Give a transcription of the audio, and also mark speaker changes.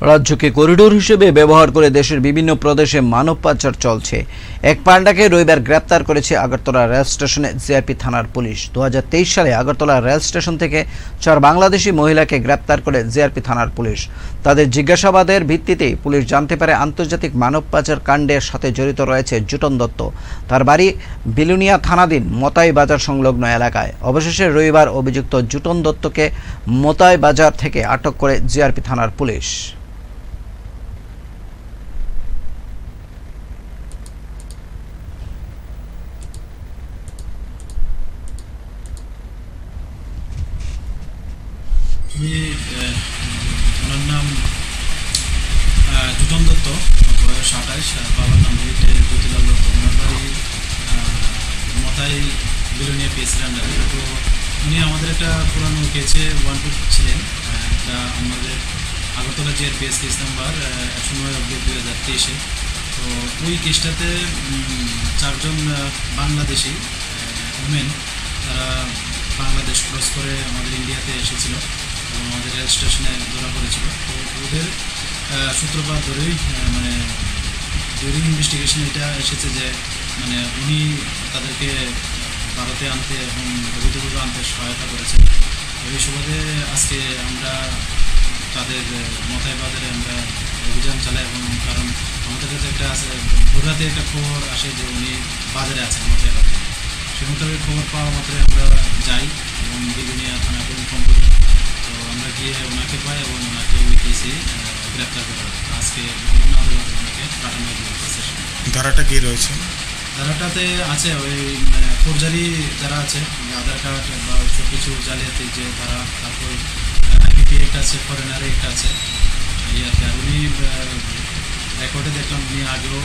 Speaker 1: রাজ্যকে করিডোর হিসেবে ব্যবহার করে দেশের বিভিন্ন প্রদেশে মানব পাচার চলছে। এক পান্ডাকে রবিবার গ্রেপ্তার করেছে আগরতলা রেল স্টেশনে জিআরপি থানার পুলিশ। দুহাজার তেইশ সালে আগরতলা রেল স্টেশন থেকে চার বাংলাদেশি মহিলাকে গ্রেপ্তার করে জিআরপি থানার পুলিশ। তাদের জিজ্ঞাসাবাদের ভিত্তিতেই পুলিশ জানতে পারে আন্তর্জাতিক মানব পাচার কাণ্ডের সাথে জড়িত রয়েছে জুটন দত্ত। তার বাড়ি বিলুনিয়া থানাধীন মতাই বাজার সংলগ্ন এলাকায়। অবশেষে রবিবার অভিযুক্ত জুটন দত্তকে মতাই বাজার থেকে আটক করে জিআরপি থানার পুলিশ
Speaker 2: আমি আহ, ওনার নাম আহ, জুটন দত্ত বয়স আঠাইশ বাবার নাম জ্যোতিলাল দত্ত ওনার বাড়ি মতাই বিলোনিয়া পিএসির তো উনি আমাদের একটা পুরানো কেসে ওয়ান টু ছিলেন এটা আমাদের Agartala GR PS case number একশো নয় অব্দি দুই হাজার তেইশে। তো ওই কেসটাতে চারজন বাংলাদেশি উমেন তারা বাংলাদেশ ক্রস করে আমাদের ইন্ডিয়াতে এসেছিল এবং আমাদের রেল স্টেশনে ধরা পড়েছিল। তো ওদের সূত্রপাত ধরেই মানে ডিউরিং ইনভেস্টিগেশন এটা এসেছে যে মানে উনি তাদেরকে ভারতে আনতে এবং অবৈধভাবে আনতে সহায়তা করেছেন। এই সুবাদে আজকে আমরা তাদের মতাই বাজারে আমরা অভিযান চালাই এবং কারণ আমাদের কাছে একটা আছে, ভোররাতে একটা খবর আসে যে উনি বাজারে আছেন মতাই বাজারে সে মোতাবেক খবর পাওয়া মাত্রই আমরা যাই এবং বিলুনিয়া থানাকে ইনফর্ম করি। তো আমরা গিয়ে ওনাকে পাই এবং ওনাকে ওই কেসে গ্রেপ্তার করা আজকে বিভিন্ন আদালতে প্রাধান্য হয়েছে
Speaker 3: ধারাটা কি রয়েছে?
Speaker 2: ধারাটাতে আছে ওই মানে, ফৌজদারি যারা আছে আধার কার্ড বা সব কিছু জালিয়াতি যে ধারা তারপর আইপিপি একটা আছে ফরেনার একটা আছে। এই আর কি আর উনি রেকর্ডে দেখলাম উনি আগেও